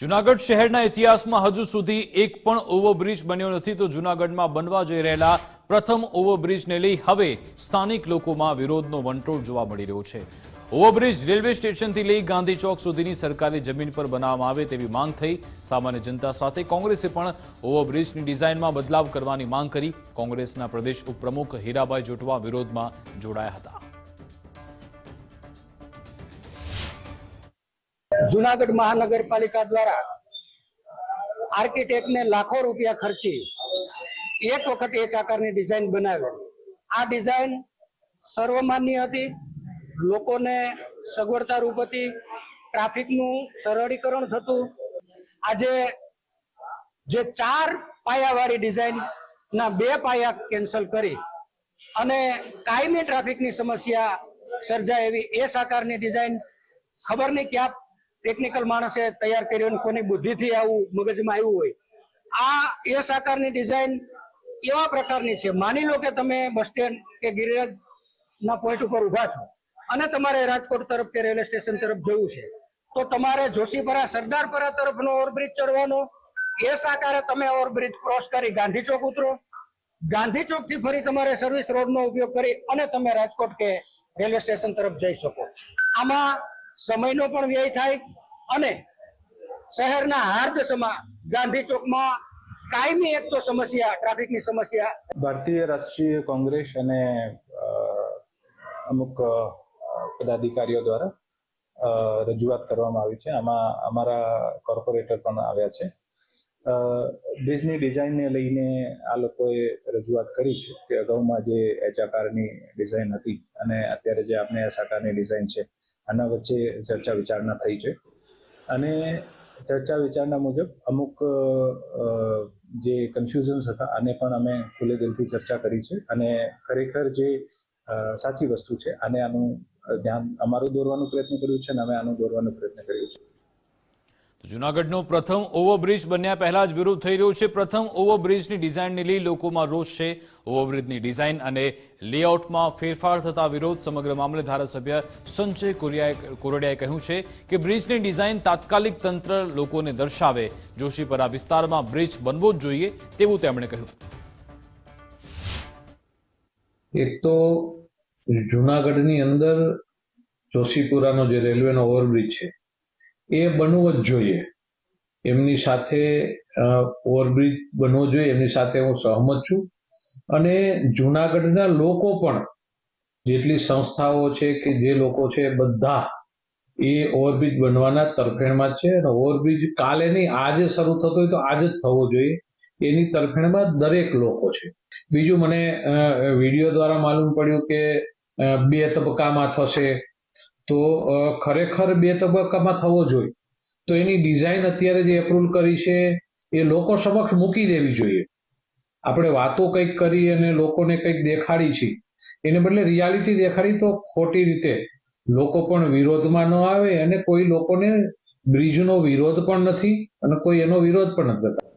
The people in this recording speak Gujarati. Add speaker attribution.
Speaker 1: જુનાગઢ શહેરના ઇતિહાસમાં હજુ સુધી એક પણ ઓવરબ્રિજ બન્યો નથી, તો જુનાગઢમાં બનવા જઈ રહેલા પ્રથમ ઓવરબ્રિજને લઈ હવે સ્થાનિક લોકોમાં વિરોધનો વંટોળ જોવા મળી રહ્યો છે. ઓવરબ્રિજ રેલવે સ્ટેશનથી લઈ ગાંધી ચોક સુધીની સરકારી જમીન પર બનાવવામાં આવે તેવી માંગ થઈ. સામાન્ય જનતા સાથે કોંગ્રેસે પણ ઓવરબ્રિજની ડિઝાઇનમાં બદલાવ કરવાની માંગ કરી. કોંગ્રેસના પ્રદેશ ઉપપ્રમુખ હીરાભાઈ જોટવા વિરોધમાં જોડાયા હતા.
Speaker 2: જુનાગઢ મહાનગરપાલિકા દ્વારા આર્કિટેક્ટને લાખો રૂપિયા ખર્ચી એક વખત એક આકારની ડિઝાઇન બનાવેલી. આ ડિઝાઇન સર્વમાન્ય હતી. લોકોને સગવડતા રૂપ હતી. ટ્રાફિકનું સરળીકરણ થતું. આજે જે ચાર પાયાવાળી ડિઝાઇન ના બે પાયા કેન્સલ કરી અને કાયમી ટ્રાફિકની સમસ્યા સર્જાય એવી એ સાકારની ડિઝાઇન ખબર નહીં ક્યાં ટેકનિકલ માણસે તૈયાર કર્યો કોની બુદ્ધિથી આવું મગજમાં આવ્યું હોય. આ એ સાકારની ડિઝાઇન એવા પ્રકારની છે. માની લો કે તમે બસ સ્ટેન્ડ કે ગિરિરાજ ના પોઈન્ટ ઉપર ઊભા છો અને તમારે રાજકોટ તરફ કે રેલવે સ્ટેશન તરફ જવું છે, તો તમારે જોશીપરા સરદારપરા તરફનો ઓવરબ્રિજ ચડવાનો. એ સાકારે તમે ઓવરબ્રિજ ક્રોસ કરી ગાંધી ચોક ઉતરો. ગાંધી ચોકથી ફરી તમારે સર્વિસ રોડ નો ઉપયોગ કરી અને તમે રાજકોટ કે રેલવે સ્ટેશન તરફ જઈ શકો. આમાં સમયનો પણ વ્યય થાય અને શહેરના હાર્દસમાં ગાંધી ચોકમાં કાયમી એક તો સમસ્યા, ટ્રાફિકની સમસ્યા.
Speaker 3: ભારતીય રાષ્ટ્રીય કોંગ્રેસ અને અમુક પદાધિકારીઓ દ્વારા રજૂઆત કરવામાં આવી છે. આમાં અમારા કોર્પોરેટર પણ આવ્યા છે. બ્રિજની ડિઝાઇનને લઈને આ લોકોએ રજૂઆત કરી છે કે અગાઉમાં જે એચ આકારની ડિઝાઇન હતી અને અત્યારે જે આપણે એસ આકારની ડિઝાઇન છે આના વચ્ચે ચર્ચા વિચારણા થઈ છે. અને ચર્ચા વિચારણા મુજબ અમુક જે કન્ફ્યુઝન્સ હતા, આને પણ અમે ખુલ્લે દિલથી ચર્ચા કરી છે. અને ખરેખર જે સાચી વસ્તુ છે, આને આનું ધ્યાન, અમારું દોરવાનો પ્રયત્ન કર્યું છે અને અમે આનું દોરવાનો પ્રયત્ન કર્યો છે.
Speaker 1: જૂનાગઢનો પ્રથમ ઓવરબ્રિજ બન્યા પહેલા જ વિરોધ થઈ રહ્યો છે. પ્રથમ ઓવરબ્રિજની ડિઝાઇનને લઈ લોકોમાં રોષ છે. ઓવરબ્રિજની ડિઝાઇન અને લેઆઉટમાં ફેરફાર થતા વિરોધ સમગ્ર મામલે ધારાસભ્ય સંજય કોરડિયાએ કહ્યું છે કે બ્રિજની ડિઝાઇન તાત્કાલિક તંત્ર લોકોને દર્શાવે. જોશીપરા વિસ્તારમાં બ્રિજ બનવો જ જોઈએ તેવું તેમણે કહ્યું.
Speaker 4: એક તો જુનાગઢની અંદર જોશીપુરાનો જે રેલવેનો ઓવરબ્રિજ છે એ બનવો જ જોઈએ. એમની સાથે ઓવરબ્રિજ બનવો જોઈએ, એમની સાથે હું સહમત છું. અને જુનાગઢના લોકો પણ, જેટલી સંસ્થાઓ છે કે જે લોકો છે બધા, એ ઓવરબ્રિજ બનવાના તરફેણમાં છે. અને ઓવરબ્રિજ કાલે નહીં, આજે શરૂ થતો હોય તો આજે જ થવો જોઈએ. એની તરફેણમાં દરેક લોકો છે. બીજું મને વીડિયો દ્વારા માલુમ પડ્યું કે બે તબક્કામાં થશે. તો ખરેખર બે તબક્કામાં થવો જોઈએ. તો એની ડિઝાઇન અત્યારે જે એપ્રુવ કરી છે, એ લોકો સમક્ષ મૂકી દેવી જોઈએ. આપણે વાતો કંઈક કરી અને લોકોને કંઈક દેખાડી છે. એને બદલે રિયાલિટી દેખાડી તો ખોટી રીતે. લોકો પણ વિરોધમાં ન આવે અને કોઈ લોકોને બ્રિજનો વિરોધ પણ નથી અને કોઈ એનો વિરોધ પણ નથી. કરતા